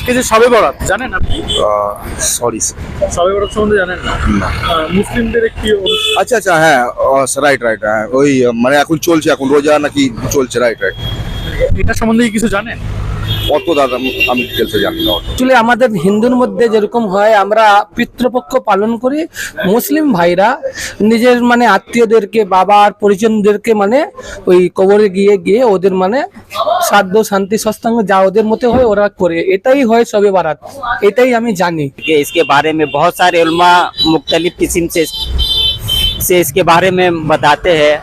আজকে যে সবে বরাত জানেন আপনি? সরি সবে বরাত সম্বন্ধে জানেন না? মুসলিমদের একটি আচ্ছা আচ্ছা হ্যাঁ রাইট রাইট হ্যাঁ ওই মানে এখন চলছে এখন রোজা নাকি চলছে রাইট রাইট এটা সম্বন্ধে কিছু জানেন? অত দাদা আমি- আমি ডিটেলসে জানি না অত অ্যাকচুয়ালি আমাদের হিন্দুর মধ্যে যেরকম হয় আমরা পিতৃপক্ষ পালন করি মুসলিম ভাইরা নিজের মানে আত্মীয়দেরকে বাবার পরিজনদেরকে মানে ওই কবরে গিয়ে গিয়ে ওদের মানে শ্রাদ্ধ শান্তি সস্তাঙ্গ যা ওদের মতে হয় ওরা করে এটাই হয় সবে বারাত এটাই আমি জানি कि इसके बारे में बहुत सारे उल्मा मुख्तलिफ किस्म से से इसके बारे में बताते हैं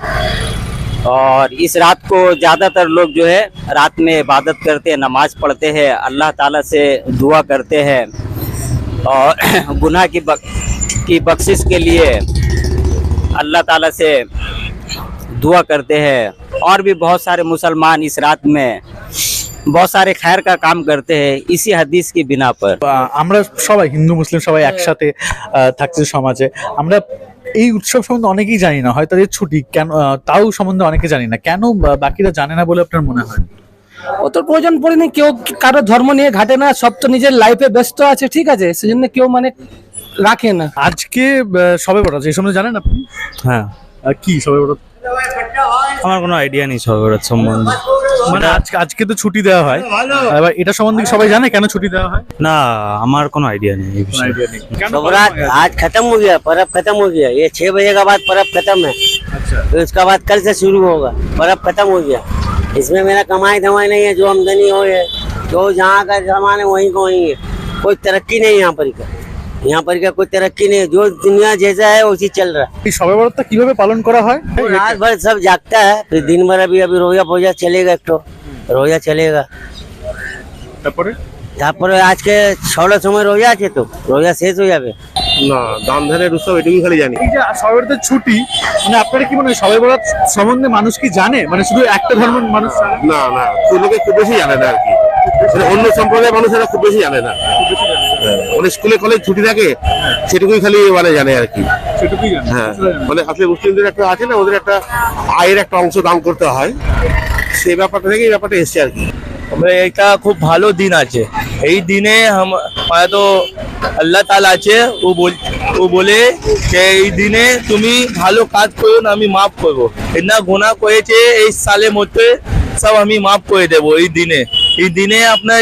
और इस रात को ज़्यादातर लोग जो है रात में इबादत करते हैं नमाज पढ़ते हैं अल्लाह ताला से दुआ करते हैं और गुनाह की बक, की बख्शिश के लिए अल्लाह ताला से दुआ करते हैं और भी बहुत सारे मुसलमान इस रात में बहुत सारे खैर का काम करते हैं इसी हदीस की बिना पर আহ, আমরা সবাই হিন্দু মুসলিম সবাই একসাথে আহ, থাকছে সমাজে আমরা এই উৎসব সম্বন্ধে অনেকেই জানি না হয়তো এর ছুটি কেন তাও সম্বন্ধে অনেকে জানি না। কেন বাকিরা জানে না বলে আপনার মনে হয়? অত প্রয়োজন পড়েনি কেউ কারও ধর্ম নিয়ে ঘাটে না সব তো নিজের লাইফে ব্যস্ত আছে ঠিক আছে? সেজন্য কেউ মানে রাখে না। আজকে সবে বরাত এই সম্বন্ধে জানেন আপনি? হ্যাঁ। কি সবে বরাত? আমার কোনো আইডিয়া নেই সরবরাহ সম্বন্ধে। মানে আজকে আজকে তো ছুটি দেওয়া হয় এবার এটা সম্বন্ধে কি সবাই জানে কেন ছুটি দেওয়া হয় না আমার কোনো আইডিয়া নেই এই বিষয়ে আইডিয়া নেই কেন शबरात পালন হয়? आज खत्म हो गया पर्व खत्म हो गया ये छह बजे के बाद पर्व खत्म है আচ্ছা फिर उसके बाद कल से शुरू होगा पर्व खत्म हो गया इसमें मेरा कमाई धमाई नहीं है जो आमदनी हो है जो जहाँ का सामान है वहीं का वहीं है कोई तरक्की नहीं है यहाँ पर का यहाँ पर का कोई तरक्की नहीं है जो दुनिया जैसा है उसी चल रहा है এই সবে বরাতটা কিভাবে পালন করা হয় तो रात भर सब जागता है फिर दिन भर अभी अभी रोजा फोजा चलेगा एक तो रोजा चलेगा তারপরে তারপরে আজকে ছটার সময় রোজা আছে তো রোজা শেষ হয়ে যাবে না দাম ধানের উৎসব এটুকুই খালি জানি এই যে সবে বরাতের ছুটি মানে আপনারা কি মনে হয় সবে বরাত সম্বন্ধে মানুষ কি জানে মানে শুধু একটা ধর্মের মানুষ জানে? না না খুব লোকে খুব বেশি জানে না আর কি মানে অন্য সম্প্রদায়ের মানুষেরা খুব বেশি জানে না হ্যাঁ, মানে স্কুলে কলেজ ছুটি থাকে সেটুকুই খালি মানে জানে আর কি। হ্যাঁ মানে আসলে মুসলিমদের একটা আছে না ওদের একটা আয়ের একটা অংশ দান করতে হয়। সেই ব্যাপারটা থেকে এই ব্যাপারটা এসছে আর কি। আমরা এটা খুব ভালো দিন আছে। এই দিনে হাম হয়তো আল্লাহ তালা আছে ও বল ও বলে যে এই দিনে তুমি ভালো কাজ করো না আমি মাফ করব। না গোনা করেছে এই সালের মধ্যে সব আমি মাফ করে দেবো এই দিনে। এই দিনে আপনার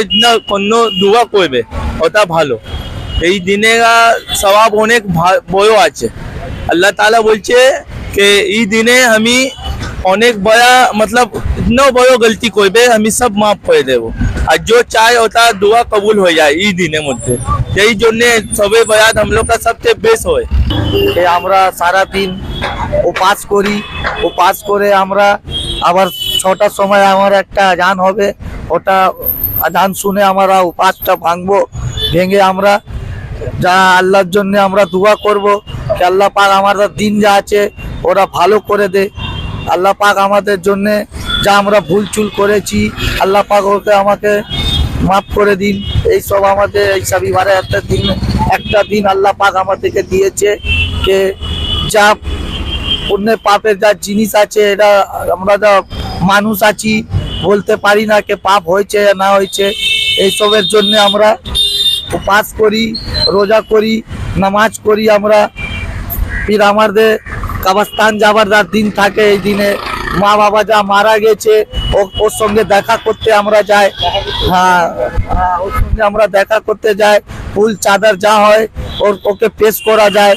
অন্য দুবা করবে, ওটা ভালো। এই দিনে স্বভাব অনেক বড় আছে। আল্লাহ তালা বলছে কে এই দিনে আমি অনেক বড়, মতলব ইতনা বড় গলতি করবে, আমি সব মাফ করে দেবো। আর যে চায়, ওটা দোয়া কবুল হয়ে যায় এই দিনের মধ্যে। এই জন্যে সবে বয়াত আমলোকা সবচেয়ে বেশ হয়। আমরা সারা দিন উপাস করি। উপাস করে আমরা আবার ছটার সময় আমার একটা জান হবে। ওটা আজান শুনে আমরা উপাসটা ভাঙবো, ভেঙে আমরা যা আল্লাহর জন্য আমরা দোয়া করব, যে আল্লাহ পাক আমাদের দিন যা আছে ওরা ভালো করে দে। আল্লাহ পাক আমাদের জন্য যা আমরা ভুল চুল করেছি, আল্লাহ পাক ওকে আমাকে মাফ করে দিন। এই সব আমাদের এই সব এবারে একটা দিন একটা দিন আল্লাহ পাক আমাদেরকে দিয়েছে যে যা পুণ্যে পাপের যা জিনিস আছে, এটা আমরা যা মানুষ আছি বলতে পারি না কে পাপ হয়েছে না হয়েছে এইসবের জন্য আমরা উপাস করি রোজা করি নামাজ করি আমরা। ফির আমাদের কাবাস্তান যাবার যার দিন থাকে এই দিনে। মা বাবা যা মারা গেছে ওর সঙ্গে দেখা করতে আমরা যাই। হ্যাঁ হ্যাঁ, ওর সঙ্গে আমরা দেখা করতে যাই। ফুল চাদর যা হয় ওর ওকে পেশ করা যায়।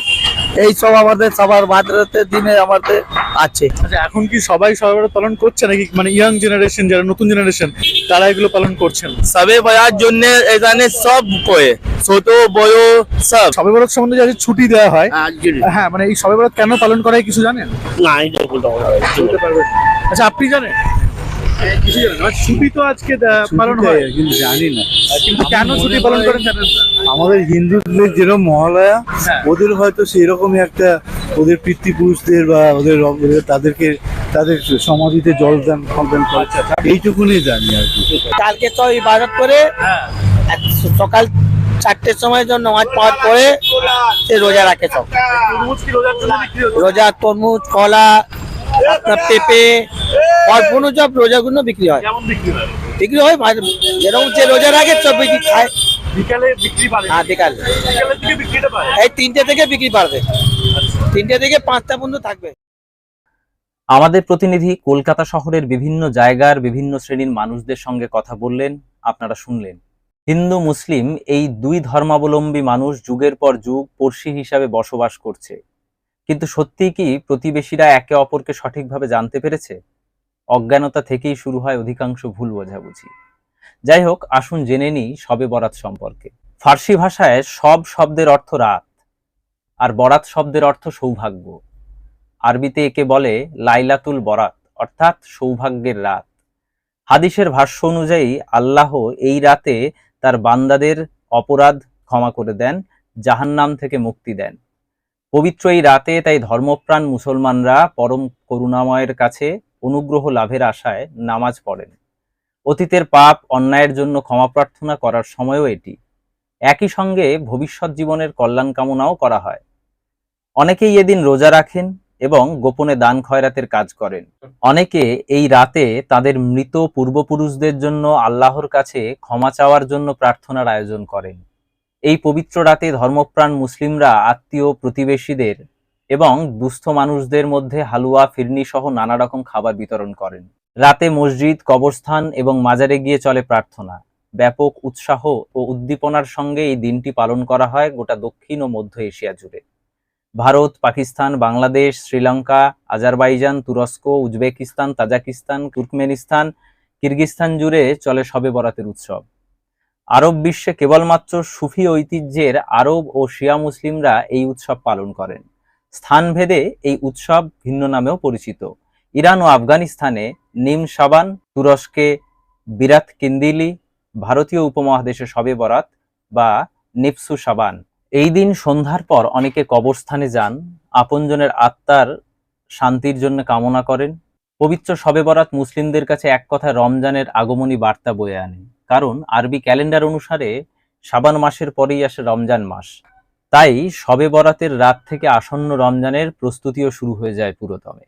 এই সব আমাদের সবার ভাদ্রতের দিনে আমাদের আছে। আচ্ছা এখন কি সবাই সবে বরাত পালন করছে নাকি? মানে ইয়াং জেনারেশন যারা নতুন জেনারেশন তারা এগুলো পালন করছেন? সবে বয়াত জন্য এখানে সব করে ছোট বড় সব। সবে বরাত সম্বন্ধে ছুটি দেওয়া হয় হ্যাঁ মানে এই সবে বরাত কেন পালন করা হয় কিছু জানেন? না বলতে পারবেন আচ্ছা আপনি জানেন? ছুটি তো আজকে পালন হয়। কিন্তু জানি না। কিন্তু কেন ছুটি পালন করেন জানেন? আমাদের হিন্দুদের যেরকম মহালয়া হ্যাঁ। ওদের হয়তো সেই রকমই একটা ওদের পিতৃপুরুষদের বা ওদের তাদেরকে তাদের সমাধিতে জল দান ফলদান করে। এইটুকুনি জানি আর কি। কালকে তো ইবাদত করে সকাল চারটের সময় জন্য নামাজ পাওয়ার পরে সে রোজা রাখে সব? রোজা তরমুজ কলা আপনার পেঁপে রোজাগুলো বিক্রি হয়। বিক্রি হয়? হয়। যেরকম যে রোজা রাখে সব বিক্রি খায়। বিকালে বিক্রি বাড়ে। হ্যাঁ বিকাল। এই তিনটে থেকে বিক্রি বাড়বে। তিনটে থেকে পাঁচটা পর্যন্ত থাকবে। আমাদের প্রতিনিধি কলকাতা শহরের বিভিন্ন জায়গার বিভিন্ন শ্রেণির মানুষদের সঙ্গে কথা বললেন আপনারা শুনলেন। হিন্দু মুসলিম এই দুই ধর্মাবলম্বী মানুষ যুগের পর যুগ পড়শি হিসাবে বসবাস করছে। কিন্তু সত্যিই কি প্রতিবেশীরা একে অপরকে সঠিকভাবে জানতে পেরেছে? অজ্ঞানতা থেকেই শুরু হয় অধিকাংশ ভুল বোঝাবুঝি। যাই হোক, আসুন জেনে নিই শবে বরাত সম্পর্কে। ফার্সি ভাষায় সব শব্দের অর্থ রাত, আর বরাত শব্দের অর্থ সৌভাগ্য। আরবিতে একে বলে লাইলাতুল বরাত, অর্থাৎ সৌভাগ্যের রাত। হাদিসের ভাষ্য অনুযায়ী আল্লাহ এই রাতে তার বান্দাদের অপরাধ ক্ষমা করে দেন, জাহান্নাম থেকে মুক্তি দেন। পবিত্র এই রাতে তাই ধর্মপ্রাণ মুসলমানরা পরম করুণাময়ের কাছে অনুগ্রহ লাভের আশায় নামাজ পড়েন। অতীতের পাপ, অন্যায়ের জন্য ক্ষমা প্রার্থনা করার সময়ও এটি। একই সঙ্গে ভবিষ্যৎ জীবনের কল্যাণ কামনাও করা হয়। অনেকেই এদিন রোজা রাখেন এবং গোপনে দান খয়রাতের কাজ করেন। অনেকে এই রাতে তাদের মৃত পূর্বপুরুষদের জন্য আল্লাহর কাছে ক্ষমা চাওয়ার জন্য প্রার্থনার আয়োজন করেন। এই পবিত্র রাতে ধর্মপ্রাণ মুসলিমরা আত্মীয় প্রতিবেশীদের এবং দুস্থ মানুষদের মধ্যে হালুয়া, ফিরনি সহ নানা রকম খাবার বিতরণ করেন। রাতে মসজিদ, কবরস্থান এবং মাজারে গিয়ে চলে প্রার্থনা। ব্যাপক উৎসাহ ও উদ্দীপনার সঙ্গে এই দিনটি পালন করা হয় গোটা দক্ষিণ ও মধ্য এশিয়া জুড়ে। ভারত, পাকিস্তান, বাংলাদেশ, শ্রীলঙ্কা, আজারবাইজান, তুরস্ক, উজবেকিস্তান, তাজাকিস্তান, তুর্কমেনিস্তান কিরগিস্তান জুড়ে চলে শবে বরাতের উৎসব। আরব বিশ্বে কেবলমাত্র সুফি ঐতিহ্যের আরব ও শিয়া মুসলিমরা এই উৎসব পালন করেন। স্থানভেদে এই উৎসব ভিন্ন নামেও পরিচিত। ইরান ও আফগানিস্তানে নিম সাবান, তুরস্কে বিরাত কিন্দিলি, ভারতীয় উপমহাদেশে শবে বরাত বা নিপসু সাবান। এই দিন সন্ধ্যার পর অনেকে কবরস্থানে যান, আপনজনের আত্মার শান্তির জন্য কামনা করেন। পবিত্র শবে বরাত মুসলিমদের কাছে এক কথায় রমজানের আগমনী বার্তা বয়ে আনে। কারণ আরবি ক্যালেন্ডার অনুসারে সাবান মাসের পরেই আসে রমজান মাস। তাই শবে বরাতের রাত থেকে আসন্ন রমজানের প্রস্তুতিও শুরু হয়ে যায় পুরোদমে।